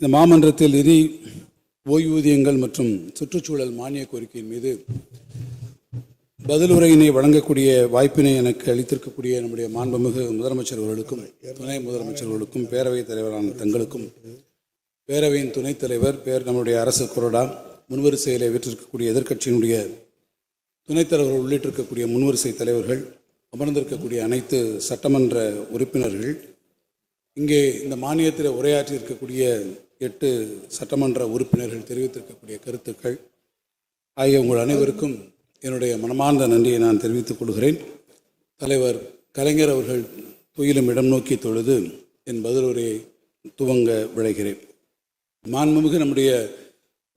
இந்த மாமன்றத்தில் நிதி ஓய்வூதியங்கள் மற்றும் சுற்றுச்சூழல் மானிய கோரிக்கையின் மீது பதிலுரையினை வழங்கக்கூடிய வாய்ப்பினை எனக்கு அளித்திருக்கக்கூடிய நம்முடைய மாண்புமிகு முதலமைச்சர் அவர்களுக்கும் துணை முதலமைச்சர்களுக்கும் பேரவைத் தலைவரான தங்களுக்கும் பேரவையின் துணைத் தலைவர் பேர் நம்முடைய அரசு கொறடா முன்வரிசையில் வீற்றிருக்கக்கூடிய எதிர்க்கட்சியினுடைய துணைத்தலைவர்கள் உள்ளிட்டிருக்கக்கூடிய முன்வரிசை தலைவர்கள் அமர்ந்திருக்கக்கூடிய அனைத்து சட்டமன்ற உறுப்பினர்கள் இங்கே இந்த மானியத்தில் உரையாற்றி இருக்கக்கூடிய எட்டு சட்டமன்ற உறுப்பினர்கள் தெரிவித்திருக்கக்கூடிய கருத்துக்கள். ஆகிய உங்கள் அனைவருக்கும் என்னுடைய மனமார்ந்த நன்றியை நான் தெரிவித்துக் கொள்கிறேன். தலைவர் கலைஞர் அவர்கள் துயிலும் இடம் நோக்கி தொழுது என் பதிலுரையை துவங்க விளைகிறேன் மாண்புமிகு நம்முடைய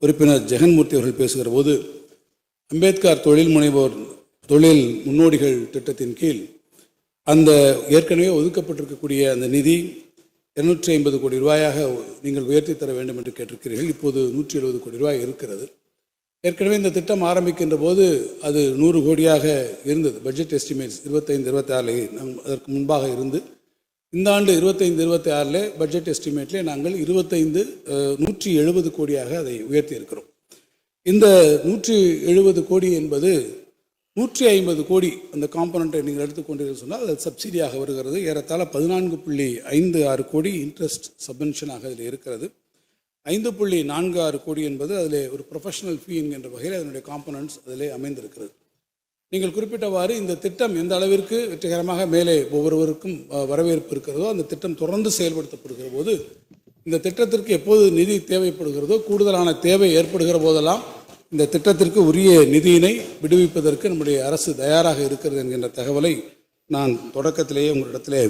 உறுப்பினர் ஜெகன்மூர்த்தி அவர்கள் பேசுகிற போது அம்பேத்கர் தொழில் முனைவோர் தொழில் முன்னோடிகள் திட்டத்தின் கீழ் அந்த ஏற்கனவே ஒதுக்கப்பட்டிருக்கக்கூடிய அந்த நிதி இருநூற்றி ஐம்பது கோடி ரூபாயாக நீங்கள் உயர்த்தி தர வேண்டும் என்று கேட்டிருக்கிறீர்கள். இப்போது நூற்றி எழுபது கோடி ரூபாய் இருக்கிறது. ஏற்கனவே இந்த திட்டம் ஆரம்பிக்கின்ற போது அது நூறு கோடியாக இருந்தது. பட்ஜெட் எஸ்டிமேட்ஸ் இருபத்தைந்து இருபத்தி ஆறில் நம் அதற்கு முன்பாக இருந்து. இந்த ஆண்டு இருபத்தைந்து இருபத்தி ஆறில் பட்ஜெட் எஸ்டிமேட்லேயே நாங்கள் இருபத்தைந்து நூற்றி எழுபது கோடியாக அதை உயர்த்தி இருக்கிறோம் இந்த நூற்றி எழுபது கோடி என்பது நூற்றி ஐம்பது கோடி அந்த காம்பனண்ட்டை நீங்கள் எடுத்துக்கொண்டீர்கள் சொன்னால் அது சப்சிடியாக வருகிறது. ஏறத்தாழ பதினான்கு புள்ளி ஐந்து ஆறு கோடி இன்ட்ரெஸ்ட் சப்வென்ஷனாக அதில் இருக்கிறது. ஐந்து புள்ளி நான்கு ஆறு கோடி என்பது அதில் ஒரு ப்ரொஃபஷனல் ஃபீ என்கின்ற வகையில் அதனுடைய காம்பனண்ட்ஸ் அதிலே அமைந்திருக்கிறது. நீங்கள் குறிப்பிட்டவாறு இந்த திட்டம் எந்த அளவிற்கு வெற்றிகரமாக மேலே ஒவ்வொருவருக்கும் வரவேற்பு இருக்கிறதோ அந்த திட்டம் தொடர்ந்து செயல்படுத்தப்படுகிற போது இந்த திட்டத்திற்கு எப்போது நிதி தேவைப்படுகிறதோ கூடுதலான தேவை ஏற்படுகிற போதெல்லாம் இந்த திட்டத்திற்கு உரிய நிதியினை விடுவிப்பதற்கு நம்முடைய அரசு தயாராக இருக்கிறது என்கின்ற தகவலை நான் தொடக்கத்திலேயே உங்களிடத்திலே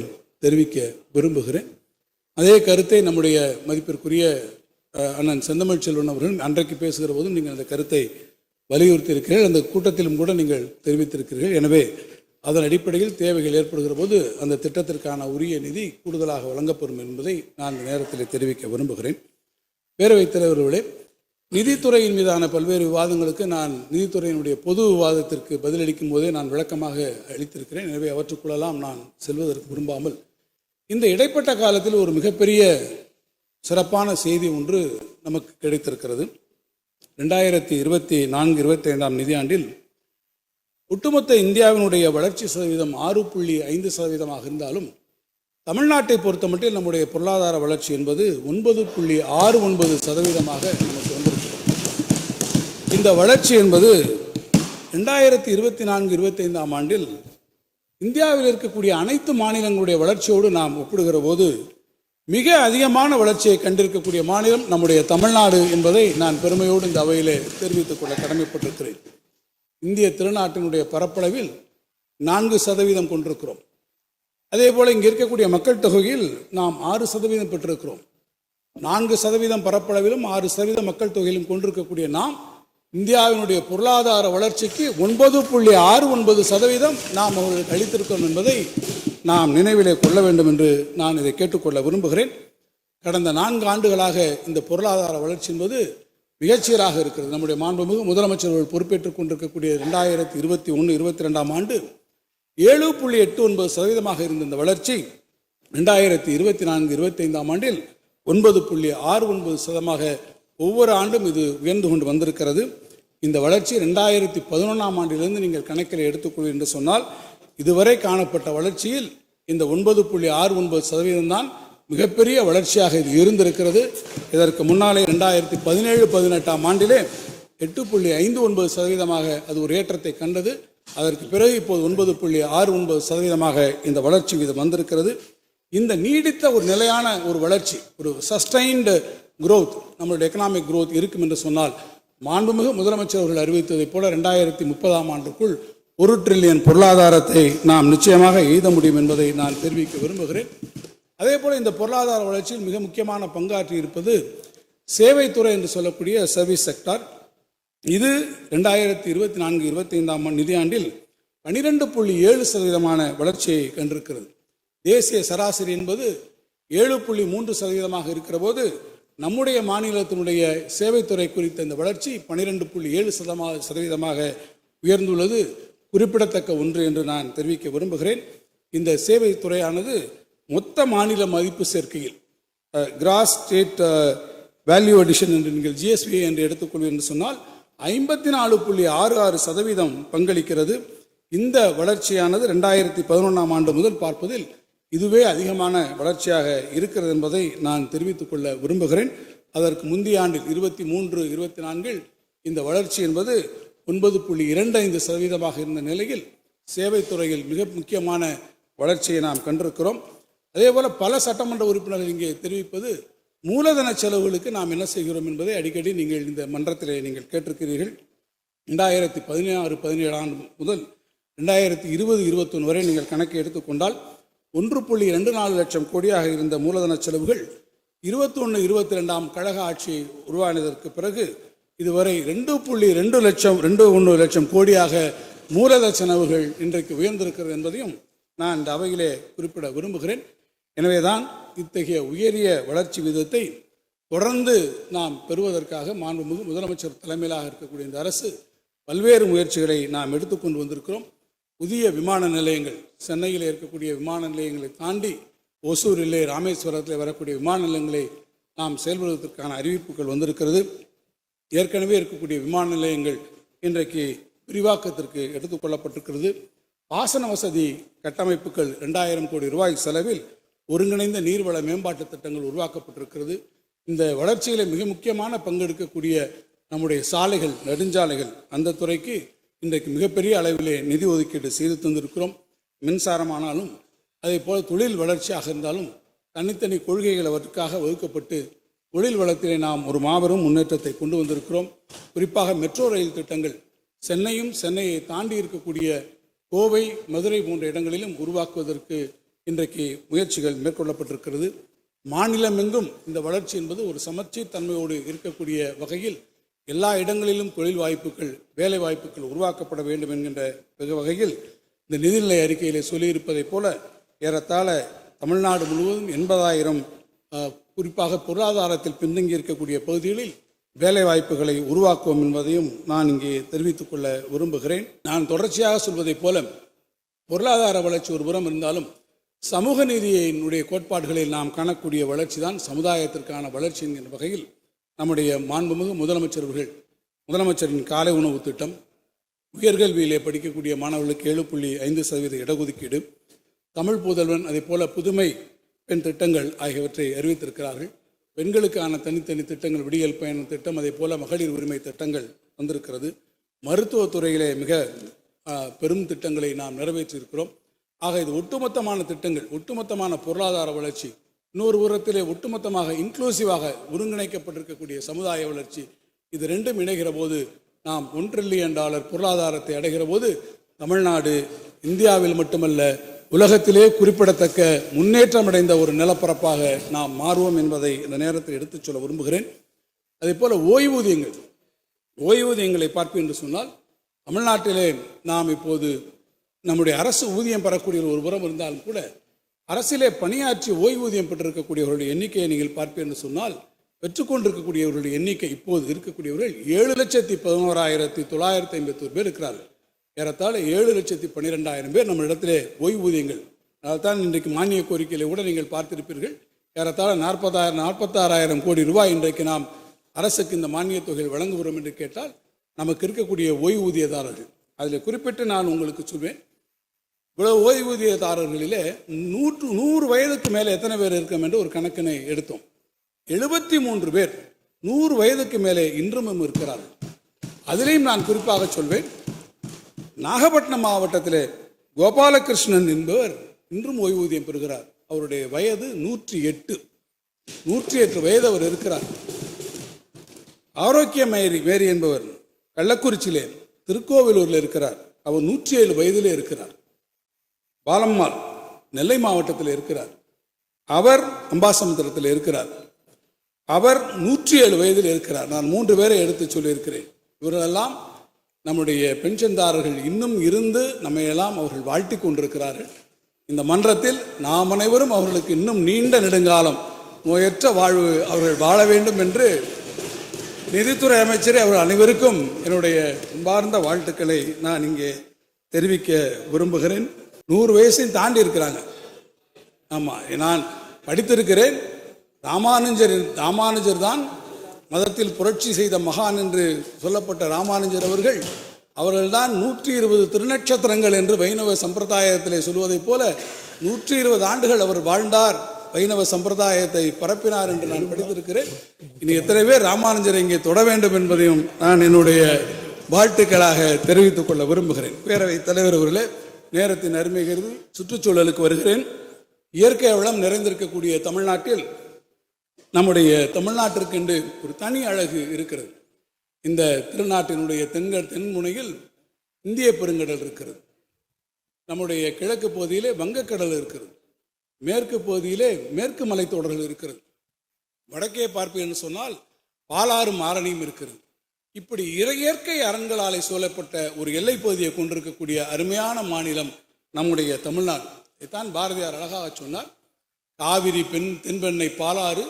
தெரிவிக்க விரும்புகிறேன். அதே கருத்தை நம்முடைய மதிப்பிற்குரிய அண்ணன் செந்தமிழ் செல்வன் அவர்கள் அன்றைக்கு பேசுகிற போதும் நீங்கள் அந்த கருத்தை வலியுறுத்தி இருக்கிறீர்கள் அந்த கூட்டத்திலும் கூட நீங்கள் தெரிவித்திருக்கிறீர்கள். எனவே அதன் அடிப்படையில் தேவைகள் ஏற்படுகிற போது அந்த திட்டத்திற்கான உரிய நிதி கூடுதலாக வழங்கப்படும் என்பதை நான் இந்த நேரத்தில் தெரிவிக்க விரும்புகிறேன். பேரவைத் தலைவர்களே நிதித்துறையின் மீதான பல்வேறு விவாதங்களுக்கு நான் நிதித்துறையினுடைய பொது விவாதத்திற்கு பதிலளிக்கும் போதே நான் விளக்கமாக அளித்திருக்கிறேன். எனவே அவற்றுக்குள்ளெல்லாம் நான் செல்வதற்கு விரும்பாமல் இந்த இடைப்பட்ட காலத்தில் ஒரு மிகப்பெரிய சிறப்பான செய்தி ஒன்று நமக்கு கிடைத்திருக்கிறது. ரெண்டாயிரத்தி இருபத்தி நான்கு இருபத்தி ஐந்தாம் நிதியாண்டில் ஒட்டுமொத்த இந்தியாவினுடைய வளர்ச்சி சதவீதம் ஆறு புள்ளி ஐந்து சதவீதமாக இருந்தாலும் தமிழ்நாட்டை பொறுத்தமட்டில் நம்முடைய பொருளாதார வளர்ச்சி என்பது ஒன்பது புள்ளி ஆறு ஒன்பது சதவீதமாக நமக்கு இந்த வளர்ச்சி என்பது ரெண்டாயிரத்தி இருபத்தி நான்கு இருபத்தைந்தாம் ஆண்டில் இந்தியாவில் இருக்கக்கூடிய அனைத்து மாநிலங்களுடைய வளர்ச்சியோடு நாம் ஒப்பிடுகிற போது மிக அதிகமான வளர்ச்சியை கண்டிருக்கக்கூடிய மாநிலம் நம்முடைய தமிழ்நாடு என்பதை நான் பெருமையோடு இந்த அவையிலே தெரிவித்துக் கொள்ள கடமைப்பட்டிருக்கிறேன். இந்திய திருநாட்டினுடைய பரப்பளவில் நான்கு சதவீதம் கொண்டிருக்கிறோம். அதே போல் இங்கே இருக்கக்கூடிய மக்கள் தொகையில் நாம் ஆறு சதவீதம் பெற்றிருக்கிறோம். நான்கு சதவீதம் பரப்பளவிலும் ஆறு சதவீதம் மக்கள் தொகையிலும் கொண்டிருக்கக்கூடிய நாம் இந்தியாவினுடைய பொருளாதார வளர்ச்சிக்கு ஒன்பது புள்ளி ஆறு ஒன்பது சதவீதம் நாம் அவர்களுக்கு அளித்திருக்கோம் என்பதை நாம் நினைவிலே கொள்ள வேண்டும் என்று நான் இதை கேட்டுக்கொள்ள விரும்புகிறேன். கடந்த நான்கு ஆண்டுகளாக இந்த பொருளாதார வளர்ச்சி என்பது மிகச்சீராக இருக்கிறது. நம்முடைய மாண்புமிகு முதலமைச்சர் பொறுப்பேற்றுக் கொண்டிருக்கக்கூடிய ரெண்டாயிரத்தி இருபத்தி ஒன்று இருபத்தி ரெண்டாம் ஆண்டு ஏழு புள்ளி எட்டு ஒன்பது சதவீதமாக இருந்த இந்த வளர்ச்சி ரெண்டாயிரத்தி இருபத்தி நான்கு இருபத்தி ஐந்தாம் ஆண்டில் ஒன்பது புள்ளி ஆறு ஒன்பது சதமாக ஒவ்வொரு ஆண்டும் இது உயர்ந்து கொண்டு வந்திருக்கிறது. இந்த வளர்ச்சி ரெண்டாயிரத்தி பதினொன்றாம் ஆண்டிலிருந்து நீங்கள் கணக்கில் எடுத்துக்கொள் என்று சொன்னால் இதுவரை காணப்பட்ட வளர்ச்சியில் இந்த ஒன்பது புள்ளி ஆறு ஒன்பது சதவீதம் தான் மிகப்பெரிய வளர்ச்சியாக இது இருந்திருக்கிறது. இதற்கு முன்னாலே ரெண்டாயிரத்தி பதினேழு பதினெட்டாம் ஆண்டிலே எட்டு புள்ளி ஐந்து ஒன்பது சதவீதமாக அது ஒரு ஏற்றத்தை கண்டது. அதற்கு பிறகு இப்போது ஒன்பது புள்ளி ஆறு ஒன்பது சதவீதமாக இந்த வளர்ச்சி வீதம் வந்திருக்கிறது. இந்த நீடித்த ஒரு நிலையான ஒரு வளர்ச்சி ஒரு சஸ்டைன்டு குரோத் நம்மளுடைய எக்கனாமிக் குரோத் இருக்கும் என்று சொன்னால் மாண்புமிகு முதலமைச்சர் அவர்கள் அறிவித்ததைப் போல ரெண்டாயிரத்தி முப்பதாம் ஆண்டுக்குள் ஒரு ட்ரில்லியன் பொருளாதாரத்தை நாம் நிச்சயமாக எய்த முடியும் என்பதை நான் தெரிவிக்க விரும்புகிறேன். அதே போல் இந்த பொருளாதார வளர்ச்சியில் மிக முக்கியமான பங்காற்றி இருப்பது சேவைத்துறை என்று சொல்லக்கூடிய சர்வீஸ் செக்டார் இது ரெண்டாயிரத்தி இருபத்தி நான்கு இருபத்தி ஐந்தாம் நிதியாண்டில் பனிரெண்டு புள்ளி ஏழு சதவீதமான வளர்ச்சியை கண்டிருக்கிறது. தேசிய சராசரி என்பது ஏழு புள்ளி மூன்று சதவீதமாக இருக்கிற போது நம்முடைய மாநிலத்தினுடைய சேவைத்துறை குறித்த இந்த வளர்ச்சி பனிரெண்டு புள்ளி ஏழு சதமாக சதவீதமாக உயர்ந்துள்ளது. குறிப்பிடத்தக்க ஒன்று என்று நான் தெரிவிக்க விரும்புகிறேன். இந்த சேவைத்துறையானது மொத்த மாநில மதிப்பு சேர்க்கையில் கிராஸ் ஸ்டேட் வேல்யூ அடிஷன் என்று நீங்கள் ஜிஎஸ்பி என்று எடுத்துக்கொள்வீர்கள் என்று சொன்னால் ஐம்பத்தி நாலு புள்ளி ஆறு ஆறு சதவீதம் பங்களிக்கிறது. இந்த வளர்ச்சியானது ரெண்டாயிரத்தி பதினொன்றாம் ஆண்டு முதல் பார்ப்பதில் இதுவே அதிகமான வளர்ச்சியாக இருக்கிறது என்பதை நான் தெரிவித்துக் கொள்ள விரும்புகிறேன். அதற்கு முந்தைய ஆண்டில் இருபத்தி மூன்று இருபத்தி நான்கில் இந்த வளர்ச்சி என்பது ஒன்பது புள்ளி இரண்டு ஐந்து சதவீதமாக இருந்த நிலையில் சேவைத்துறையில் மிக முக்கியமான வளர்ச்சியை நாம் கண்டிருக்கிறோம். அதேபோல பல சட்டமன்ற உறுப்பினர்கள் இங்கே தெரிவிப்பது மூலதன செலவுகளுக்கு நாம் என்ன செய்கிறோம் என்பதை அடிக்கடி நீங்கள் இந்த மன்றத்திலே நீங்கள் கேட்டிருக்கிறீர்கள். ரெண்டாயிரத்தி பதினாறு பதினேழு ஆண்டு முதல் ரெண்டாயிரத்தி இருபது இருபத்தொன்று வரை நீங்கள் கணக்கை எடுத்துக்கொண்டால் ஒன்று புள்ளி ரெண்டு நாலு லட்சம் கோடியாக இருந்த மூலதன செலவுகள் இருபத்தொன்று இருபத்தி ரெண்டாம் கழக ஆட்சி உருவானதற்கு பிறகு இதுவரை ரெண்டு புள்ளி ரெண்டு லட்சம் ரெண்டு ஒன்று லட்சம் கோடியாக மூலதன செலவுகள் இன்றைக்கு உயர்ந்திருக்கிறது என்பதையும் நான் இந்த அவையிலே குறிப்பிட விரும்புகிறேன். எனவேதான் இத்தகைய உயரிய வளர்ச்சி விதத்தை தொடர்ந்து நாம் பெறுவதற்காக மாண்புமிகு முதலமைச்சர் தலைமையிலாக இருக்கக்கூடிய இந்த அரசு பல்வேறு முயற்சிகளை நாம் எடுத்துக்கொண்டு வந்திருக்கிறோம். புதிய விமான நிலையங்கள் சென்னையில் இருக்கக்கூடிய விமான நிலையங்களை தாண்டி ஒசூரிலே ராமேஸ்வரத்தில் வரக்கூடிய விமான நிலையங்களை நாம் செயல்படுவதற்கான அறிவிப்புகள் வந்திருக்கிறது. ஏற்கனவே இருக்கக்கூடிய விமான நிலையங்கள் இன்றைக்கு விரிவாக்கத்திற்கு எடுத்துக்கொள்ளப்பட்டிருக்கிறது பாசன வசதி கட்டமைப்புகள் ரெண்டாயிரம் கோடி ரூபாய் செலவில் ஒருங்கிணைந்த நீர்வள மேம்பாட்டு திட்டங்கள் உருவாக்கப்பட்டிருக்கிறது. இந்த வளர்ச்சியில் மிக முக்கியமான பங்கெடுக்கக்கூடிய நம்முடைய சாலைகள் நெடுஞ்சாலைகள் அந்த துறைக்கு இன்றைக்கு மிகப்பெரிய அளவிலே நிதி ஒதுக்கீடு செய்து தந்திருக்கிறோம். மின்சாரமானாலும் அதே போல் தொழில் வளர்ச்சியாக இருந்தாலும் தனித்தனி கொள்கைகள் அவற்றுக்காக ஒதுக்கப்பட்டு தொழில் வளத்திலே நாம் ஒரு மாபெரும் முன்னேற்றத்தை கொண்டு வந்திருக்கிறோம். குறிப்பாக மெட்ரோ ரயில் திட்டங்கள் சென்னையும் சென்னையை தாண்டி இருக்கக்கூடிய கோவை மதுரை போன்ற இடங்களிலும் உருவாக்குவதற்கு இன்றைக்கு முயற்சிகள் மேற்கொள்ளப்பட்டிருக்கிறது. மாநிலமெங்கும் இந்த வளர்ச்சி என்பது ஒரு சமச்சீர் தன்மையோடு இருக்கக்கூடிய வகையில் எல்லா இடங்களிலும் தொழில் வாய்ப்புகள் வேலை வாய்ப்புகள் உருவாக்கப்பட வேண்டும் என்கின்ற வெகு வகையில் இந்த நிதிநிலை அறிக்கையிலே சொல்லியிருப்பதைப் போல ஏறத்தாழ தமிழ்நாடு முழுவதும் எண்பதாயிரம் குறிப்பாக பொருளாதாரத்தில் பின்தங்கி இருக்கக்கூடிய பகுதிகளில் வேலை வாய்ப்புகளை உருவாக்குவோம் என்பதையும் நான் இங்கே தெரிவித்துக் கொள்ள விரும்புகிறேன். நான் தொடர்ச்சியாக சொல்வதைப் போல பொருளாதார வளர்ச்சி ஒரு புறம் இருந்தாலும் சமூக நீதியினுடைய கோட்பாடுகளில் நாம் காணக்கூடிய வளர்ச்சி தான் சமுதாயத்திற்கான வளர்ச்சி என்கிற வகையில் நம்முடைய மாண்புமிகு முதலமைச்சர் அவர்கள் முதலமைச்சரின் காலை உணவு திட்டம் உயர்கல்வியிலே படிக்கக்கூடிய மாணவர்களுக்கு ஏழு புள்ளி ஐந்து சதவீத இடஒதுக்கீடு தமிழ் புதல்வன் அதே போல புதுமை பெண் திட்டங்கள் ஆகியவற்றை அறிவித்திருக்கிறார்கள். பெண்களுக்கான தனித்தனி திட்டங்கள் விடியல் பயணம் திட்டம் அதே போல மகளிர் உரிமை திட்டங்கள் வந்திருக்கிறது. மருத்துவத்துறையிலே மிக பெரும் திட்டங்களை நாம் நிறைவேற்றியிருக்கிறோம். ஆக இது ஒட்டுமொத்தமான திட்டங்கள் ஒட்டுமொத்தமான பொருளாதார வளர்ச்சி இன்னொரு உரத்திலே ஒட்டுமொத்தமாக இன்க்ளூசிவாக ஒருங்கிணைக்கப்பட்டிருக்கக்கூடிய சமுதாய வளர்ச்சி இது ரெண்டும் இணைகிற போது நாம் ஒன் ட்ரில்லியன் டாலர் பொருளாதாரத்தை அடைகிற போது தமிழ்நாடு இந்தியாவில் மட்டுமல்ல உலகத்திலே குறிப்பிடத்தக்க முன்னேற்றம் அடைந்த ஒரு நிலப்பரப்பாக நாம் மாறுவோம் என்பதை இந்த நேரத்தில் எடுத்துச் சொல்ல விரும்புகிறேன். அதே போல ஓய்வூதியங்கள் ஓய்வூதியங்களை பார்ப்பேன் என்று சொன்னால் தமிழ்நாட்டிலே நாம் இப்போது நம்முடைய அரசு ஊதியம் பெறக்கூடிய ஒரு புறம் இருந்தாலும் கூட அரசிலே பணியாற்றி ஓய்வூதியம் பெற்றிருக்கக்கூடியவர்களுடைய எண்ணிக்கையை நீங்கள் பார்ப்பீர்கள் என்று சொன்னால் பெற்றுக்கொண்டிருக்கக்கூடியவர்களுடைய எண்ணிக்கை இப்போது இருக்கக்கூடியவர்கள் ஏழு லட்சத்தி பதினோராயிரத்தி தொள்ளாயிரத்தி ஐம்பத்தி ஒரு பேர் இருக்கிறார்கள். ஏறத்தாழ ஏழு லட்சத்தி பன்னிரெண்டாயிரம் பேர் நம்ம இடத்திலே ஓய்வூதியங்கள். அதைத்தான் இன்றைக்கு மானிய கோரிக்கையில கூட நீங்கள் பார்த்திருப்பீர்கள். ஏறத்தாழ நாற்பதாயிரம் நாற்பத்தாறாயிரம் கோடி ரூபாய் இன்றைக்கு நாம் அரசுக்கு இந்த மானியத் தொகையில் வழங்குகிறோம் என்று கேட்டால் நமக்கு இருக்கக்கூடிய ஓய்வூதியதாரர்கள். அதில் குறிப்பிட்டு நான் உங்களுக்கு சொல்வேன். இவ்வளவு ஓய்வூதியதாரர்களிலே நூற்று நூறு வயதுக்கு மேலே எத்தனை பேர் இருக்கோம் என்று ஒரு கணக்கினை எடுத்தோம். எழுபத்தி மூன்று பேர் நூறு வயதுக்கு மேலே இன்றுமும் இருக்கிறார்கள். அதிலையும் நான் குறிப்பாக சொல்வேன் நாகப்பட்டினம் மாவட்டத்திலே கோபாலகிருஷ்ணன் என்பவர் இன்றும் ஓய்வூதியம் பெறுகிறார். அவருடைய வயது நூற்றி எட்டு நூற்றி எட்டு வயது அவர் இருக்கிறார். ஆரோக்கிய மேரி மேரி என்பவர் கள்ளக்குறிச்சியிலே திருக்கோவிலூரில் இருக்கிறார். அவர் நூற்றி ஏழு வயதிலே இருக்கிறார். பாலம்மாள் நெல்லை மாவட்டத்தில் இருக்கிறார். அவர் அம்பாசமுத்திரத்தில் இருக்கிறார். அவர் நூற்றி ஏழு வயதில் இருக்கிறார். நான் மூன்று பேரை எடுத்து சொல்லியிருக்கிறேன். இவர்களெல்லாம் நம்முடைய பென்ஷன்தாரர்கள். இன்னும் இருந்து நம்மையெல்லாம் அவர்கள் வாழ்த்தி கொண்டிருக்கிறார்கள். இந்த மன்றத்தில் நாம் அனைவரும் அவர்களுக்கு இன்னும் நீண்ட நெடுங்காலம் நோயற்ற வாழ்வு அவர்கள் வாழ வேண்டும் என்று நிதித்துறை அமைச்சரே அவர் அனைவருக்கும் என்னுடைய அன்பார்ந்த வாழ்த்துக்களை நான் இங்கே தெரிவிக்க விரும்புகிறேன். நூறு வயசையும் தாண்டி இருக்கிறாங்க. ஆமாம் நான் படித்திருக்கிறேன். ராமானுஜர் ராமானுஜர் தான் மதத்தில் புரட்சி செய்த மகான் என்று சொல்லப்பட்ட ராமானுஜர் அவர்கள். அவர்கள்தான் நூற்றி இருபது திருநட்சத்திரங்கள் என்று வைணவ சம்பிரதாயத்திலே சொல்வதைப் போல நூற்றி இருபது ஆண்டுகள் அவர் வாழ்ந்தார். வைணவ சம்பிரதாயத்தை பரப்பினார் என்று நான் படித்திருக்கிறேன். இனி எத்தனை பேர் ராமானுஜரை இங்கே தொட வேண்டும் என்பதையும் நான் என்னுடைய வாழ்த்துக்களாக தெரிவித்துக் கொள்ள விரும்புகிறேன். பேரவைத் தலைவர் அவர்களே நேரத்தின் அருமை கருதி சுற்றுச்சூழலுக்கு வருகிறேன். இயற்கை வளம் நிறைந்திருக்கக்கூடிய தமிழ்நாட்டில் நம்முடைய தமிழ்நாட்டிற்கென்று ஒரு தனி அழகு இருக்கிறது. இந்த திருநாட்டினுடைய தென்க தென்முனையில் இந்திய பெருங்கடல் இருக்கிறது. நம்முடைய கிழக்கு பகுதியிலே வங்கக்கடல் இருக்கிறது. மேற்கு பகுதியிலே மேற்கு மலைத்தொடர்கள் இருக்கிறது. வடக்கே பார்ப்பேன்னு சொன்னால் பாலாறு மாரணியும் இருக்கிறது. இப்படி இயற்கை அரண்களாலே சூழப்பட்ட ஒரு எல்லை பகுதியை கொண்டிருக்கக்கூடிய அருமையான மாநிலம் நம்முடைய தமிழ்நாடு. இதைத்தான் பாரதியார் அழகாக சொன்னார். காவிரி பெண் தென்பெண்ணை பாலாறு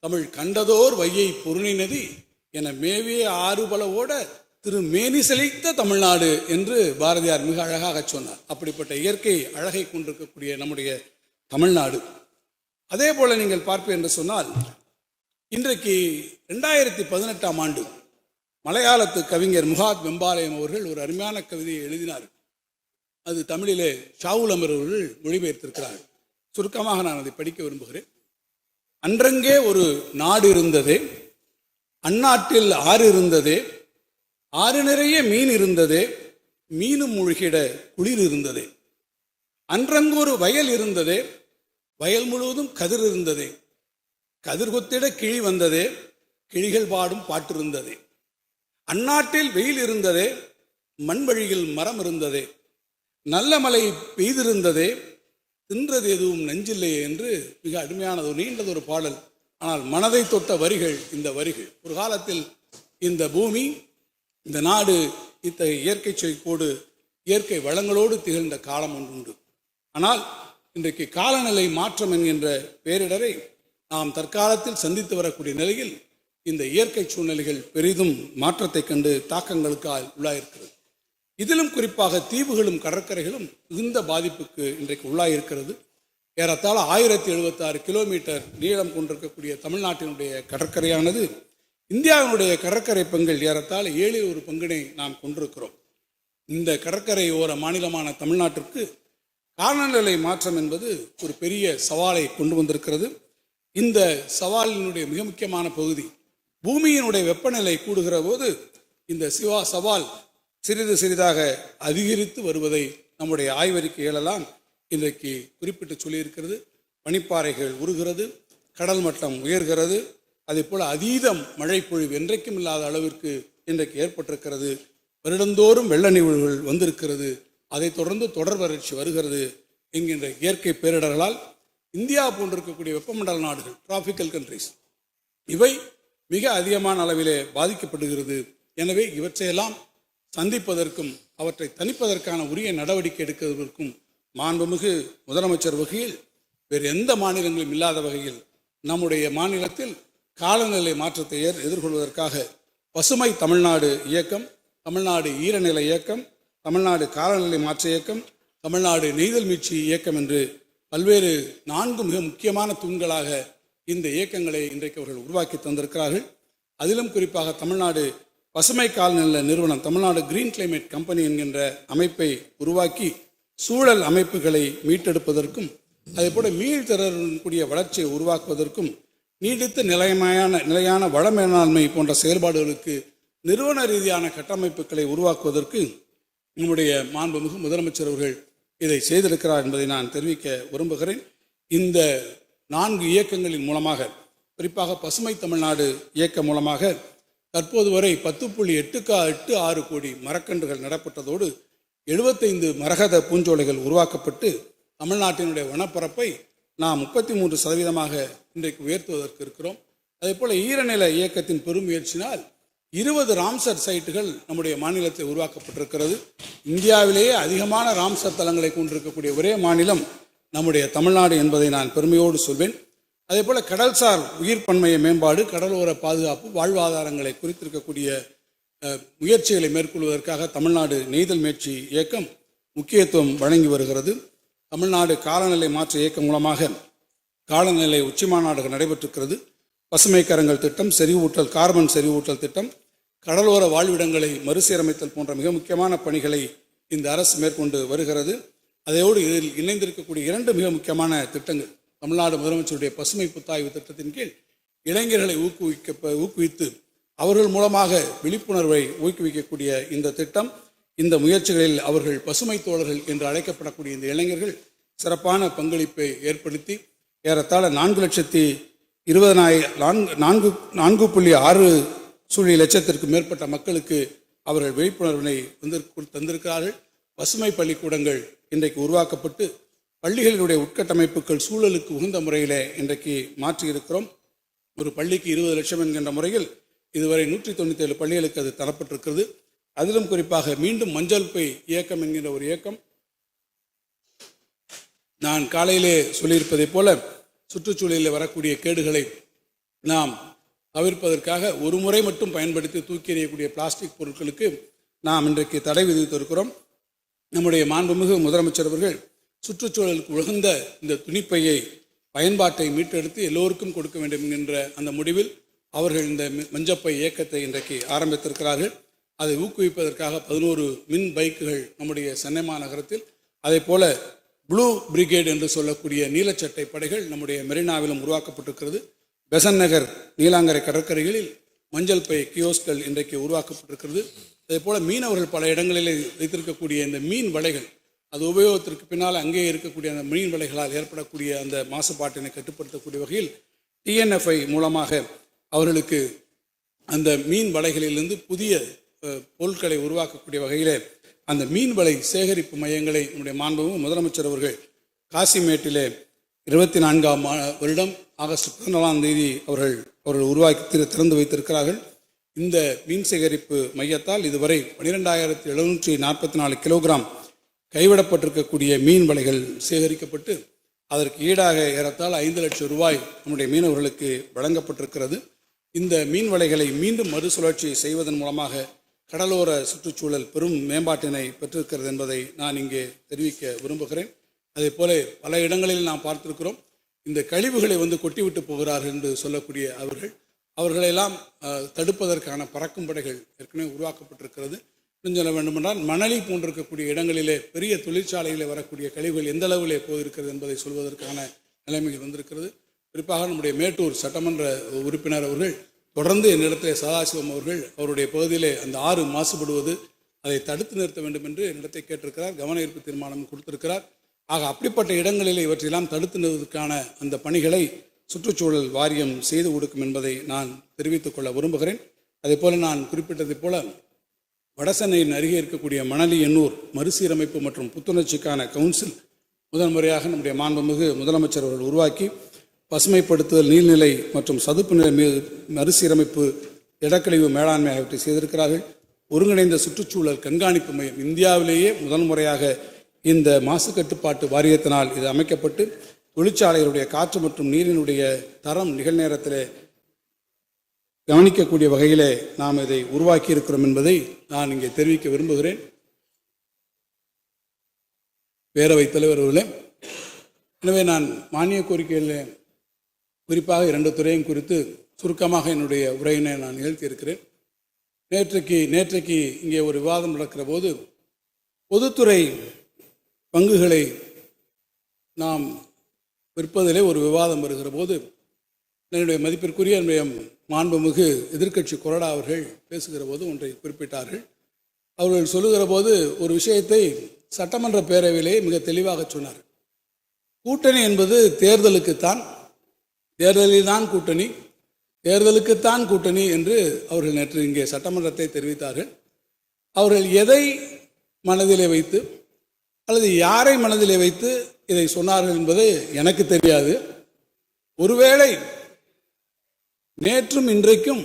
தமிழ் கண்டதோர் வையை பொருணை நதி என மேவிய ஆறு பல திரு மேனி செழித்த தமிழ்நாடு என்று பாரதியார் மிக அழகாக சொன்னார். அப்படிப்பட்ட இயற்கை அழகை கொண்டிருக்கக்கூடிய நம்முடைய தமிழ்நாடு. அதே போல நீங்கள் பார்ப்பேன் என்று சொன்னால் இன்றைக்கு ரெண்டாயிரத்தி பதினெட்டாம் ஆண்டு மலையாளத்து கவிஞர் முகாத் வெம்பாலயம் அவர்கள் ஒரு அருமையான கவிதையை எழுதினார். அது தமிழிலே ஷாவுல் அமர் அவர்கள் மொழிபெயர்த்திருக்கிறார். சுருக்கமாக நான் அதை படிக்க விரும்புகிறேன். அன்றங்கே ஒரு நாடு இருந்ததே அந்நாட்டில் ஆறு இருந்ததே ஆறு நிறைய மீன் இருந்ததே மீனும் மூழ்கிட குளிர் இருந்ததே. அன்றங்கொரு வயல் இருந்ததே வயல் முழுவதும் கதிர் இருந்ததே. கதிர் கிழி கிளி வந்ததே கிழிகள் பாடும் பாட்டு இருந்ததே. அந்நாட்டில் வெயில் இருந்ததே மண் வழியில் மரம் இருந்ததே நல்ல மழை பெய்திருந்ததே தின்றது எதுவும் நெஞ்சில்லையே என்று மிக அருமையானது நீண்டது ஒரு பாடல். ஆனால் மனதை தொட்ட வரிகள் இந்த வரிகள். ஒரு காலத்தில் இந்த பூமி இந்த நாடு இத்தகைய இயற்கை செய்கோடு இயற்கை வளங்களோடு திகழ்ந்த காலம் ஒன்று உண்டு ஆனால் இன்றைக்கு காலநிலை மாற்றம் என்கின்ற பேரிடரை நாம் தற்காலத்தில் சந்தித்து வரக்கூடிய நிலையில் இந்த இயற்கை சூழ்நிலைகள் பெரிதும் மாற்றத்தை கண்டு தாக்கங்களுக்கால் உள்ளாயிருக்கிறது. இதிலும் குறிப்பாக தீவுகளும் கடற்கரைகளும் மிகுந்த பாதிப்புக்கு இன்றைக்கு உள்ளாயிருக்கிறது. ஏறத்தாழ ஆயிரத்தி எழுபத்தாறு கிலோமீட்டர் நீளம் கொண்டிருக்கக்கூடிய தமிழ்நாட்டினுடைய கடற்கரையானது இந்தியாவினுடைய கடற்கரை பங்கில் ஏறத்தாழ ஏழில் ஒரு பங்கினை நாம் கொண்டிருக்கிறோம். இந்த கடற்கரை ஓர மாநிலமான தமிழ்நாட்டிற்கு காலநிலை மாற்றம் என்பது ஒரு பெரிய சவாலை கொண்டு வந்திருக்கிறது. இந்த சவாலினுடைய மிக முக்கியமான பகுதி பூமியினுடைய வெப்பநிலை கூடுகிற போது இந்த சிவா சவால் சிறிது சிறிதாக அதிகரித்து வருவதை நம்முடைய ஆய்வறிக்கைகளெல்லாம் இன்றைக்கு குறிப்பிட்டு சொல்லியிருக்கிறது. பனிப்பாறைகள் உருகிறது கடல் மட்டம் உயர்கிறது. அதே போல் அதீதம் மழை பொழிவு என்றைக்கும் இல்லாத அளவிற்கு இன்றைக்கு ஏற்பட்டிருக்கிறது. வருடந்தோறும் வெள்ள நிகழ்வுகள் வந்திருக்கிறது. அதைத் தொடர்ந்து தொடர் வறட்சி வருகிறது என்கின்ற இயற்கை பேரிடர்களால். இந்தியா போன்றிருக்கக்கூடிய வெப்பமண்டல நாடுகள் டிராபிக்கல் கண்ட்ரிஸ் இவை மிக அதிகமான அளவிலே பாதிக்கப்படுகிறது. எனவே இவற்றையெல்லாம் சந்திப்பதற்கும் அவற்றை தணிப்பதற்கான உரிய நடவடிக்கை எடுப்பதற்கும் மாண்புமிகு முதலமைச்சர் வகையில் வேறு எந்த மாநிலங்களும் இல்லாத வகையில் நம்முடைய மாநிலத்தில் காலநிலை மாற்றத்தை எதிர்கொள்வதற்காக பசுமை தமிழ்நாடு இயக்கம் தமிழ்நாடு ஈரநிலை இயக்கம் தமிழ்நாடு காலநிலை மாற்ற இயக்கம் தமிழ்நாடு நெய்தல் மீட்சி இயக்கம் என்று பல்வேறு நான்கு மிக முக்கியமான தூண்களாக இந்த இயக்கங்களை இன்றைக்கு அவர்கள் உருவாக்கி தந்திருக்கிறார்கள். அதிலும் குறிப்பாக தமிழ்நாடு பசுமை கால்நில நிறுவனம் தமிழ்நாடு கிரீன் கிளைமேட் கம்பெனி என்கின்ற அமைப்பை உருவாக்கி சூழல் அமைப்புகளை மீட்டெடுப்பதற்கும் அதேபோல மீள்திறக்கூடிய வளர்ச்சியை உருவாக்குவதற்கும் நீடித்த நிலைமையான நிலையான வள மேலாண்மை போன்ற செயல்பாடுகளுக்கு நிறுவன ரீதியான கட்டமைப்புகளை உருவாக்குவதற்கு நம்முடைய மாண்புமிகு முதலமைச்சர் அவர்கள் இதை செய்திருக்கிறார் என்பதை நான் தெரிவிக்க விரும்புகிறேன். இந்த நான்கு இயக்கங்களின் மூலமாக குறிப்பாக பசுமை தமிழ்நாடு இயக்கம் மூலமாக தற்போது வரை பத்து புள்ளி எட்டுக்கா எட்டு ஆறு கோடி மரக்கன்றுகள் நடப்பட்டதோடு எழுபத்தைந்து மரகத பூஞ்சோலைகள் உருவாக்கப்பட்டு தமிழ்நாட்டினுடைய வனப்பரப்பை நாம் முப்பத்தி மூன்று சதவீதமாக இன்றைக்கு உயர்த்துவதற்கு இருக்கிறோம். அதே போல் ஈரநில இயக்கத்தின் பெருமுயற்சினால் இருபது ராம்சர் சைட்டுகள் நம்முடைய மாநிலத்தில் உருவாக்கப்பட்டிருக்கிறது. இந்தியாவிலேயே அதிகமான ராம்சர் தலங்களை கொண்டிருக்கக்கூடிய ஒரே மாநிலம் நம்முடைய தமிழ்நாடு என்பதை நான் பெருமையோடு சொல்வேன். அதே போல் கடல்சார் உயிர் பன்மைய மேம்பாடு கடலோர பாதுகாப்பு வாழ்வாதாரங்களை குறித்திருக்கக்கூடிய முயற்சிகளை மேற்கொள்வதற்காக தமிழ்நாடு நெய்தல் முயற்சி இயக்கம் முக்கியத்துவம் வழங்கி வருகிறது. தமிழ்நாடு காலநிலை மாற்ற இயக்கம் மூலமாக காலநிலை உச்சி மாநாடு நடைபெற்றிருக்கிறது. பசுமை கரங்கள் திட்டம் செறிவூட்டல் கார்பன் செறிவூட்டல் திட்டம் கடலோர வாழ்விடங்களை மறுசீரமைத்தல் போன்ற மிக முக்கியமான பணிகளை இந்த அரசு மேற்கொண்டு வருகிறது. அதையோடு இதில் இணைந்திருக்கக்கூடிய இரண்டு மிக முக்கியமான திட்டங்கள். தமிழ்நாடு முதலமைச்சருடைய பசுமை புத்தாய்வு திட்டத்தின் கீழ் இளைஞர்களை ஊக்குவிக்க ஊக்குவித்து அவர்கள் மூலமாக விழிப்புணர்வை ஊக்குவிக்கக்கூடிய இந்த திட்டம் இந்த முயற்சிகளில் அவர்கள் பசுமை தோழர்கள் என்று அழைக்கப்படக்கூடிய இந்த இளைஞர்கள் சிறப்பான பங்களிப்பை ஏற்படுத்தி ஏறத்தாழ நான்கு லட்சத்தி இருபதனாய் நான்கு நான்கு நான்கு புள்ளி ஆறு சுழி லட்சத்திற்கு மேற்பட்ட மக்களுக்கு அவர்கள் விழிப்புணர்வினை வந்து தந்திருக்கிறார்கள். பசுமை பள்ளிக்கூடங்கள் இன்றைக்கு உருவாக்கப்பட்டு பள்ளிகளினுடைய உட்கட்டமைப்புகள் சூழலுக்கு உகந்த முறையிலே இன்றைக்கு மாற்றி இருக்கிறோம் ஒரு பள்ளிக்கு இருபது லட்சம் என்கின்ற முறையில் இதுவரை நூற்றி தொண்ணூற்றி ஏழு பள்ளிகளுக்கு அது தரப்பட்டிருக்கிறது. அதிலும் குறிப்பாக மீண்டும் மஞ்சள் பை இயக்கம் என்கின்ற ஒரு இயக்கம். நான் காலையிலே சொல்லியிருப்பதைப் போல சுற்றுச்சூழலில் வரக்கூடிய கேடுகளை நாம் தவிர்ப்பதற்காக ஒரு முறை மட்டும் பயன்படுத்தி தூக்கி எறியக்கூடிய பிளாஸ்டிக் பொருட்களுக்கு நாம் இன்றைக்கு தடை விதித்திருக்கிறோம். நம்முடைய மாண்புமிகு முதலமைச்சர் அவர்கள் சுற்றுச்சூழலுக்கு உகந்த இந்த துணிப்பையை பயன்பாட்டை மீட்டெடுத்து எல்லோருக்கும் கொடுக்க வேண்டும் என்கின்ற அந்த முடிவில் அவர்கள் இந்த மஞ்சப்பை இயக்கத்தை இன்றைக்கு ஆரம்பித்திருக்கிறார்கள். அதை ஊக்குவிப்பதற்காக பதினோரு மின் பைக்குகள் நம்முடைய சென்னை மாநகரத்தில் அதே போல ப்ளூ பிரிகேட் என்று சொல்லக்கூடிய நீலச்சட்டை படைகள் நம்முடைய மெரினாவிலும் உருவாக்கப்பட்டிருக்கிறது. பெசன் நகர் நீலாங்கரை கடற்கரைகளில் மஞ்சள் பை கியோஸ்கள் இன்றைக்கு உருவாக்கப்பட்டிருக்கிறது. அதே போல் மீனவர்கள் பல இடங்களில் வைத்திருக்கக்கூடிய இந்த மீன் வலைகள் அது உபயோகத்திற்கு பின்னால் அங்கே இருக்கக்கூடிய அந்த மீன் வலைகளால் ஏற்படக்கூடிய அந்த மாசுபாட்டினை கட்டுப்படுத்தக்கூடிய வகையில் டிஎன்எஃப்ஐ மூலமாக அவர்களுக்கு அந்த மீன் வலைகளிலிருந்து புதிய பொருட்களை உருவாக்கக்கூடிய வகையிலே அந்த மீன் வலை சேகரிப்பு மையங்களை நம்முடைய மாண்புமிகு முதலமைச்சர் அவர்கள் காசிமேட்டிலே இருபத்தி நான்காம் வருடம் ஆகஸ்ட் பதினாலாம் தேதி அவர்கள் அவர்கள் உருவாக்கி திற- திறந்து வைத்திருக்கிறார்கள். இந்த மீன் சேகரிப்பு மையத்தால் இதுவரை பனிரெண்டாயிரத்தி எழுநூற்றி நாற்பத்தி நாலு கிலோகிராம் கைவிடப்பட்டிருக்கக்கூடிய மீன் வலைகள் சேகரிக்கப்பட்டு அதற்கு ஈடாக ஏறத்தால் ஐந்து லட்சம் ரூபாய் நம்முடைய மீனவர்களுக்கு வழங்கப்பட்டிருக்கிறது. இந்த மீன் வலைகளை மீண்டும் மறுசுழற்சி செய்வதன் மூலமாக கடலோர சுற்றுச்சூழல் பெரும் மேம்பாட்டினை பெற்றிருக்கிறது என்பதை நான் இங்கே தெரிவிக்க விரும்புகிறேன். அதே போல பல இடங்களில் நாம் பார்த்திருக்கிறோம் இந்த கழிவுகளை வந்து கொட்டிவிட்டு போகிறார்கள் என்று சொல்லக்கூடிய அவர்கள் அவர்களெல்லாம் தடுப்பதற்கான பறக்கும் படைகள் ஏற்கனவே உருவாக்கப்பட்டிருக்கிறது. இன்னும் சொல்ல வேண்டுமென்றால் மணலி போன்றிருக்கக்கூடிய இடங்களிலே பெரிய தொழிற்சாலைகளில் வரக்கூடிய கழிவுகள் எந்த அளவிலே போயிருக்கிறது என்பதை சொல்வதற்கான நிலைமைகள் வந்திருக்கிறது. குறிப்பாக நம்முடைய மேட்டூர் சட்டமன்ற உறுப்பினர் அவர்கள் தொடர்ந்து என்னிடத்தில் சதாசிவம் அவர்கள் அவருடைய பகுதியிலே அந்த ஆறு மாசுபடுவது அதை தடுத்து நிறுத்த வேண்டும் என்று என்னிடத்தை கேட்டிருக்கிறார். கவன ஈர்ப்பு தீர்மானம் கொடுத்திருக்கிறார். ஆக அப்படிப்பட்ட இடங்களில் இவற்றையெல்லாம் தடுத்து நிறுவதற்கான அந்த பணிகளை சுற்றுச்சூழல் வாரியம் செய்து கொடுக்கும் என்பதை நான் தெரிவித்துக் கொள்ள விரும்புகிறேன். அதே போல நான் குறிப்பிட்டதைப் போல வடசென்னையின் அருகே இருக்கக்கூடிய மணலி எண்ணூர் மறுசீரமைப்பு மற்றும் புத்துணர்ச்சிக்கான கவுன்சில் முதல் முறையாக நம்முடைய மாண்புமிகு முதலமைச்சர் அவர்கள் உருவாக்கி பசுமைப்படுத்துதல் நீர்நிலை மற்றும் சதுப்பு நிலை மீது மறுசீரமைப்பு இடக்கழிவு மேலாண்மை ஆகியவற்றை செய்திருக்கிறார்கள். ஒருங்கிணைந்த சுற்றுச்சூழல் கண்காணிப்பு மையம் இந்தியாவிலேயே முதல் முறையாக இந்த மாசு கட்டுப்பாட்டு வாரியத்தினால் இது அமைக்கப்பட்டு தொழிற்சாலைகளுடைய காற்று மற்றும் நீரினுடைய தரம் நிகழ்நேரத்தில் கவனிக்கக்கூடிய வகையிலே நாம் இதை உருவாக்கி இருக்கிறோம் என்பதை நான் இங்கே தெரிவிக்க விரும்புகிறேன். பேரவைத் தலைவர் அவர்களே எனவே நான் மானிய கோரிக்கையில் குறிப்பாக இரண்டு துறையும் குறித்து சுருக்கமாக என்னுடைய உரையினை நான் நிகழ்த்தியிருக்கிறேன். நேற்றைக்கு நேற்றைக்கு இங்கே ஒரு விவாதம் நடக்கிற போது பொதுத்துறை பங்குகளை நாம் விற்பதிலே ஒரு விவாதம் வருகிற போது என்னுடைய மதிப்பிற்குரிய என்னுடைய மாண்புமிகு எதிர்க்கட்சி கொறடா அவர்கள் பேசுகிற போது ஒன்றை குறிப்பிட்டார்கள். அவர்கள் சொல்லுகிற போது ஒரு விஷயத்தை சட்டமன்ற பேரவையிலே மிக தெளிவாக சொன்னார். கூட்டணி என்பது தேர்தலுக்குத்தான் தேர்தலில் தான் கூட்டணி தேர்தலுக்குத்தான் கூட்டணி என்று அவர்கள் நேற்று இங்கே சட்டமன்றத்தை தெரிவித்தார்கள். அவர்கள் எதை மனதிலே வைத்து அல்லது யாரை மனதிலே வைத்து இதை சொன்னார்கள் என்பது எனக்கு தெரியாது. ஒருவேளை நேற்றும் இன்றைக்கும்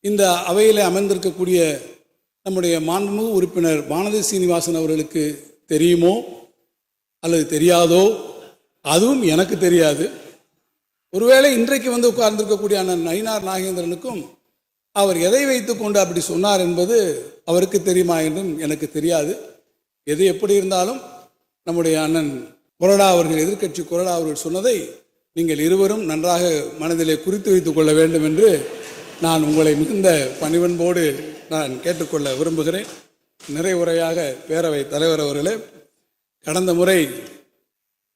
இந்த அவையில் அமர்ந்திருக்கக்கூடிய நம்முடைய மாண்புமிகு உறுப்பினர் வானதி சீனிவாசன் அவர்களுக்கு தெரியுமோ? அல்லது தெரியாதோ? அதுவும் எனக்கு தெரியாது. ஒருவேளை இன்றைக்கு வந்து உட்கார்ந்திருக்கக்கூடிய அண்ணன் நயினார் நாகேந்திரனுக்கும் அவர் எதை வைத்துக்கொண்டு அப்படி சொன்னார் என்பது அவருக்கு தெரியுமா என்றும் எனக்கு தெரியாது. எது எப்படி இருந்தாலும் நம்முடைய அண்ணன் கொரடா அவர்கள் எதிர்க்கட்சி கொரடா அவர்கள் சொன்னதை நீங்கள் இருவரும் நன்றாக மனதிலே குறித்து வைத்துக் கொள்ள வேண்டும் என்று நான் உங்களை மிகுந்த பணிவன்போடு நான் கேட்டுக்கொள்ள விரும்புகிறேன். நிறைவுரையாக பேரவை தலைவர் அவர்களே கடந்த முறை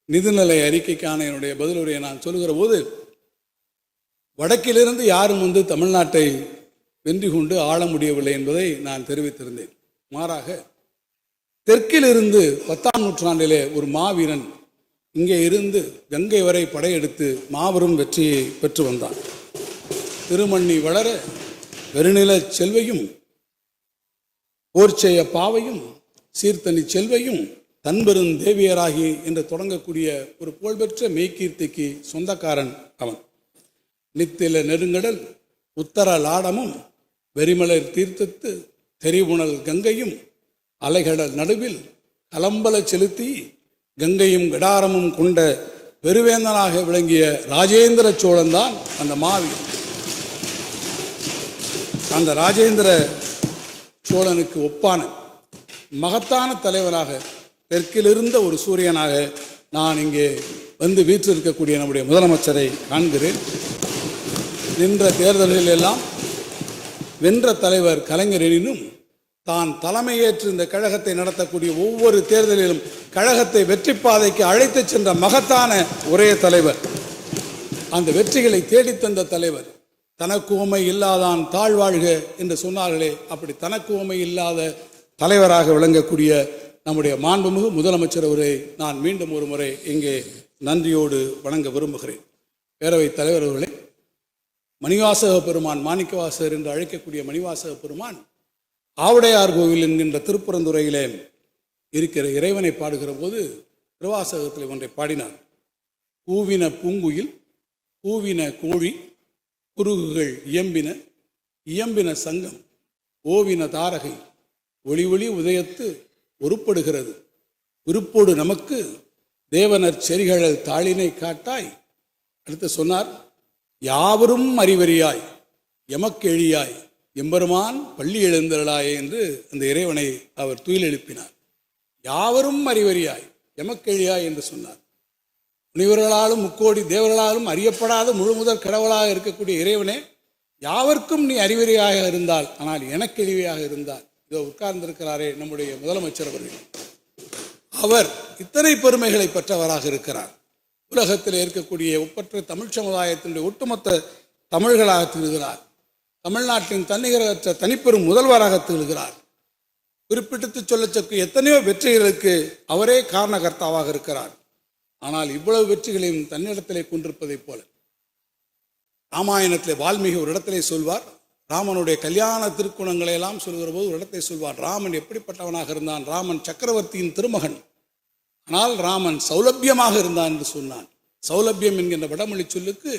நிதிநிலை அறிக்கைக்கான என்னுடைய பதிலுரையை நான் சொல்கிற போது வடக்கிலிருந்து யாரும் வந்து தமிழ்நாட்டை வெற்றி கொண்டு ஆள முடியவில்லை என்பதை நான் தெரிவித்திருந்தேன். மாறாக தெற்கிலிருந்து பத்தாம் நூற்றாண்டிலே ஒரு மாவீரன் இங்கே இருந்து கங்கை வரை படையெடுத்து மாபெரும் வெற்றியை பெற்று வந்தான். திருமண்ணி வளர வெறுநில செல்வையும் போர்ச்செய்ய பாவையும் சீர்த்தனி செல்வையும் தன்பெரும் தேவியராகி என்று தொடங்கக்கூடிய ஒரு புகழ்பெற்ற மெய்கீர்த்திக்கு சொந்தக்காரன் அவன். நித்தில நெருங்கடல் உத்தர லாடமும் வெறிமலர் தீர்த்தத்து தெரிவுணல் கங்கையும் அலைகடல் நடுவில் கலம்பல செலுத்தி கங்கையும் கடாரமும் கொண்ட பெருவேந்தனாக விளங்கிய ராஜேந்திர சோழன் தான் அந்த மாவீரன். அந்த ராஜேந்திர சோழனுக்கு ஒப்பான மகத்தான தலைவராக தெற்கிலிருந்த ஒரு சூரியனாக நான் இங்கே வந்து வீற்றிருக்கக்கூடிய நம்முடைய முதலமைச்சரை காண்கிறேன். நின்ற தேர்தல்களில் எல்லாம் வென்ற தலைவர் கலைஞர் எனினும் தான் தலைமையேற்று இந்த கழகத்தை நடத்தக்கூடிய ஒவ்வொரு தேர்தலிலும் கழகத்தை வெற்றி பாதைக்கு அழைத்துச் சென்ற மகத்தான ஒரே தலைவர். அந்த வெற்றிகளை தேடித் தந்த தலைவர் தனக்கு உமை இல்லாதான் தாழ்வாழ்க என்று சொன்னார்களே அப்படி தனக்கு உமை இல்லாத தலைவராக விளங்கக்கூடிய நம்முடைய மாண்புமிகு முதலமைச்சர் அவரை நான் மீண்டும் ஒரு முறை இங்கே நன்றியோடு வணங்க விரும்புகிறேன். பேரவைத் தலைவர் அவர்களே மணிவாசக பெருமான் மாணிக்கவாசகர் என்று அழைக்கக்கூடிய மணிவாசக பெருமான் ஆவுடையார் கோவில் என்கின்ற திருப்புறந்துறையிலே இருக்கிற இறைவனை பாடுகிற போது திருவாசகத்தில் ஒன்றை பாடினார். பூவின பூங்குயில் பூவின கோழி குருகுகள் இயம்பின இயம்பின சங்கம் ஓவின தாரகை ஒளி ஒளி உதயத்து உருப்படுகிறது. உருப்போடு நமக்கு தேவனர் செரிகழல் தாளினை காட்டாய். அடுத்து சொன்னார் யாவரும் அறிவறியாய் எமக்கெழியாய் எம்பெருமான் பள்ளி எழுந்தருளாயே என்று அந்த இறைவனை அவர் துயில் எழுப்பினார். யாவரும் அறிவறியாய் எமக்கெழியாய் என்று சொன்னார். முனிவர்களாலும் முக்கோடி தேவர்களாலும் அறியப்படாத முழு முதல் கடவுளாக இருக்கக்கூடிய இறைவனே யாவர்க்கும் நீ அறிவறியாக இருந்தால் ஆனால் எனக்கு இருந்தால் இதோ உட்கார்ந்திருக்கிறாரே நம்முடைய முதலமைச்சர் அவர்கள். அவர் இத்தனை பெருமைகளை பெற்றவராக இருக்கிறார். உலகத்தில் இருக்கக்கூடிய ஒப்பற்ற தமிழ் சமுதாயத்தினுடைய ஒட்டுமொத்த தமிழ்களாக திருகிறார் தமிழ்நாட்டின் தன்னிகரற்ற தனிப்பெரும் முதல்வராக திகழ்கிறார். குறிப்பிட்டு சொல்லச்சக்கு எத்தனையோ வெற்றிகளுக்கு அவரே காரணகர்த்தாவாக இருக்கிறார். ஆனால் இவ்வளவு வெற்றிகளையும் தன்னிடத்திலே கொண்டிருப்பதைப் போல. ராமாயணத்திலே வால்மீகி ஒரு இடத்திலே சொல்வார் ராமனுடைய கல்யாண திருக்குணங்களை எல்லாம் சொல்கிற போது ஒரு இடத்தை சொல்வார் ராமன் எப்படிப்பட்டவனாக இருந்தான்? ராமன் சக்கரவர்த்தியின் திருமகன். ஆனால் ராமன் சௌலபியமாக இருந்தான் என்று சொன்னான். சௌலபியம் என்கின்ற வடமொழி சொல்லுக்கு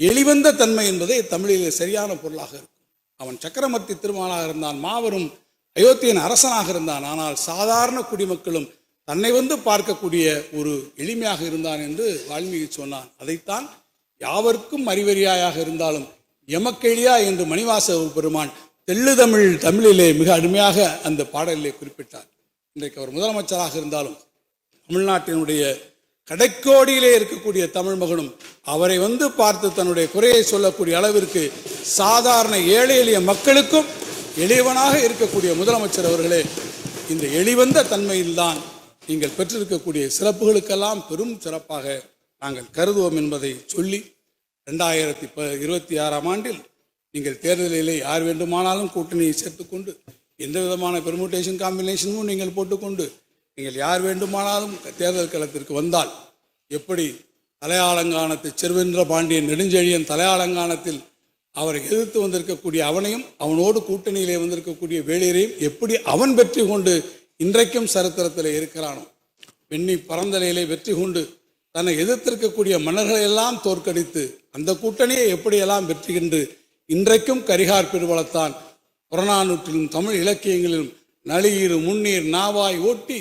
எளிவந்த தன்மை என்பதே தமிழிலே சரியான பொருளாக இருக்கும். அவன் சக்கரவர்த்தி திருமாலாக இருந்தான் மாபெரும் அயோத்தியன் அரசனாக இருந்தான் ஆனால் சாதாரண குடிமக்களும் தன்னை வந்து பார்க்கக்கூடிய ஒரு எளிமையாக இருந்தான் என்று வால்மீகி சொன்னான். அதைத்தான் யாவர்க்கும் அறிவறியாயாக இருந்தாலும் எமக்கெளியா என்று மணிவாச பெருமான் தெள்ளுதமிழ் தமிழிலே மிக அருமையாக அந்த பாடலிலே குறிப்பிட்டார். இன்றைக்கு அவர் முதலமைச்சராக இருந்தாலும் தமிழ்நாட்டினுடைய கடைக்கோடியிலே இருக்கக்கூடிய தமிழ் மகனும் அவரை வந்து பார்த்து தன்னுடைய குறையை சொல்லக்கூடிய அளவிற்கு சாதாரண ஏழை எளிய மக்களுக்கும் எளியவனாக இருக்கக்கூடிய முதலமைச்சர் அவர்களே இந்த எளிவந்த தன்மையில்தான் நீங்கள் பெற்றிருக்கக்கூடிய சிறப்புகளுக்கெல்லாம் பெரும் சிறப்பாக நாங்கள் கருதுவோம் என்பதை சொல்லி ரெண்டாயிரத்தி ப இருபத்தி ஆறாம் ஆண்டில் நீங்கள் தேர்தலிலே யார் வேண்டுமானாலும் கூட்டணியை சேர்த்துக்கொண்டு எந்த விதமான பெர்முட்டேஷன் காம்பினேஷனும் நீங்கள் போட்டுக்கொண்டு நீங்கள் யார் வேண்டுமானாலும் தேர்தல் களத்திற்கு வந்தால் எப்படி தலையாலங்கானத்தை செருவென்ற பாண்டியன் நெடுஞ்செழியன் தலையாலங்கானத்தில் அவரை எதிர்த்து வந்திருக்கக்கூடிய அவனையும் அவனோடு கூட்டணியிலே வந்திருக்கக்கூடிய வேளியரையும் எப்படி அவன் வெற்றி கொண்டு இன்றைக்கும் சரித்திரத்தில் இருக்கிறானோ? வெண்ணி பரந்தலையிலே வெற்றி கொண்டு தன்னை எதிர்த்திருக்கக்கூடிய மன்னர்களை எல்லாம் தோற்கடித்து அந்த கூட்டணியை எப்படியெல்லாம் வெற்றி கண்டு இன்றைக்கும் கரிகார் பெருவளத்தான் புறநானூற்றிலும் தமிழ் இலக்கியங்களிலும் நளியீர் முன்னீர் நாவாய் ஓட்டி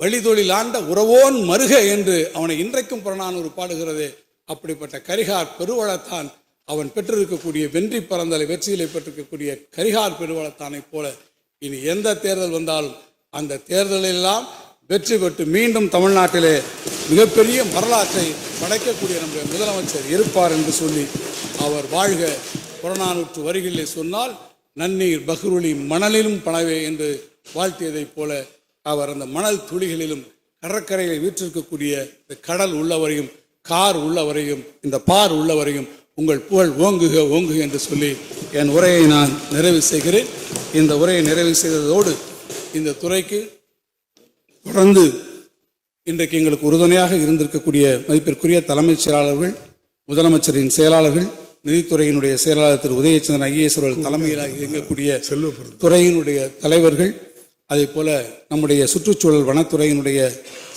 வழிதொழில் ஆண்ட உறவோன் மருக என்று அவனை இன்றைக்கும் புறநானூறு பாடுகிறதே. அப்படிப்பட்ட கரிகார் பெருவளத்தான் அவன் பெற்றிருக்கக்கூடிய வென்றி பறந்தலை வெற்றிகளை பெற்றிருக்கக்கூடிய கரிகார் பெருவளத்தானைப் போல. இனி எந்த தேர்தல் வந்தாலும் அந்த தேர்தலெல்லாம் வெற்றி பெற்று மீண்டும் தமிழ்நாட்டிலே மிகப்பெரிய வரலாற்றை படைக்கக்கூடிய நம்முடைய முதலமைச்சர் இருப்பார் என்று சொல்லி அவர் வாழ்க. புறநானூற்று வரிகளிலே சொன்னால் நன்னீர் பஹ்ருலி மணலிலும் பணவே என்று வாழ்த்தியதைப் போல அவர் அந்த மணல் துளிகளிலும் கடற்கரையில் வீற்றிருக்கக்கூடிய இந்த கடல் உள்ளவரையும் கார் உள்ளவரையும் இந்த பார் உள்ளவரையும் உங்கள் புகழ் ஓங்குக ஓங்குக என்று சொல்லி என் உரையை நான் நிறைவு செய்கிறேன். இந்த உரையை நிறைவு செய்ததோடு இந்த துறைக்கு தொடர்ந்து இன்றைக்கு எங்களுக்கு உறுதுணையாக இருந்திருக்கக்கூடிய மதிப்பிற்குரிய தலைமைச் செயலாளர்கள் முதலமைச்சரின் செயலாளர்கள் நிதித்துறையினுடைய செயலாளர் திரு உதயச்சந்திரன் ஐஏஎஸ் அவர்கள் தலைமையிலாக இயங்கக்கூடிய துறையினுடைய தலைவர்கள் அதே போல நம்முடைய சுற்றுச்சூழல் வனத்துறையினுடைய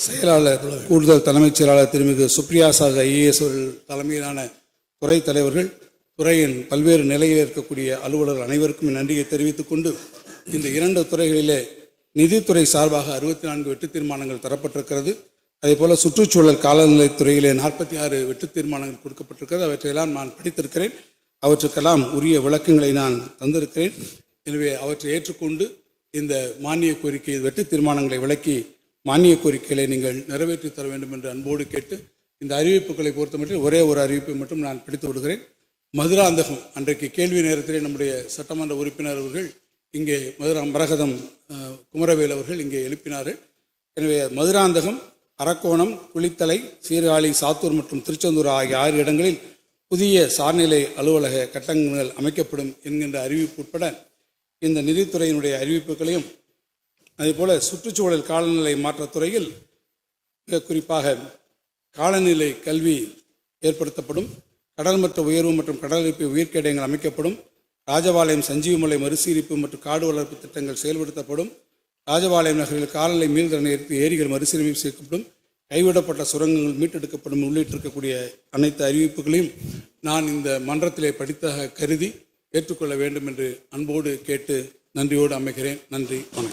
செயலாளர் கூடுதல் தலைமைச் செயலாளர் திருமிகு சுப்ரியா சாக ஐஏஎஸ் அவர்கள் தலைமையிலான துறை தலைவர்கள் துறையின் பல்வேறு நிலையில் இருக்கக்கூடிய அலுவலர்கள் அனைவருக்கும் நன்றியை தெரிவித்துக் கொண்டு இந்த இரண்டு துறைகளிலே நிதித்துறை சார்பாக அறுபத்தி நான்கு வெட்டு தீர்மானங்கள் தரப்பட்டிருக்கிறது. அதே போல சுற்றுச்சூழல் காலநிலை துறையிலே நாற்பத்தி ஆறு வெட்டு தீர்மானங்கள் கொடுக்கப்பட்டிருக்கிறது. அவற்றையெல்லாம் நான் படித்திருக்கிறேன். அவற்றுக்கெல்லாம் உரிய விளக்கங்களை நான் தந்திருக்கிறேன். எனவே அவற்றை ஏற்றுக்கொண்டு இந்த மானிய கோரிக்கை வெட்டு தீர்மானங்களை விளக்கி மானிய கோரிக்கைகளை நீங்கள் நிறைவேற்றி தர வேண்டும் என்று அன்போடு கேட்டு இந்த அறிவிப்புகளை பொறுத்தமட்டில் ஒரே ஒரு அறிவிப்பை மட்டும் நான் பிடித்து விடுகிறேன். மதுராந்தகம் அன்றைக்கு கேள்வி நேரத்திலே நம்முடைய சட்டமன்ற உறுப்பினர் அவர்கள் இங்கே மதுரா மரகதம் குமரவேல் அவர்கள் இங்கே எழுப்பினார்கள். எனவே மதுராந்தகம் அரக்கோணம் குளித்தலை சீர்காழி சாத்தூர் மற்றும் திருச்செந்தூர் ஆகிய ஆறு இடங்களில் புதிய சார்நிலை அலுவலக கட்டங்கள் அமைக்கப்படும் என்கின்ற அறிவிப்பு உட்பட இந்த நிதித்துறையினுடைய அறிவிப்புகளையும் அதேபோல் சுற்றுச்சூழல் காலநிலை மாற்றத்துறையில் மிக குறிப்பாக காலநிலை கல்வி ஏற்படுத்தப்படும் கடல் மட்ட உயர்வு மற்றும் கடலரிப்பு உயிர்க்கேடயங்கள் அமைக்கப்படும் ராஜபாளையம் சஞ்சீவமலை மறுசீரிப்பு மற்றும் காடு வளர்ப்பு திட்டங்கள் செயல்படுத்தப்படும் ராஜபாளையம் நகரில் காலநிலை மீள்திறனை ஏற்பு ஏரிகள் மறுசீரமைப்பு செய்யப்படும் கைவிடப்பட்ட சுரங்கங்கள் மீட்டெடுக்கப்படும் உள்ளிட்டிருக்கக்கூடிய அனைத்து அறிவிப்புகளையும் நான் இந்த மன்றத்திலே படித்தாக கருதி ஏற்றுக்கொள்ள வேண்டும் என்று அன்போடு கேட்டு நன்றியோடு அமைகிறேன். நன்றி வணக்கம்.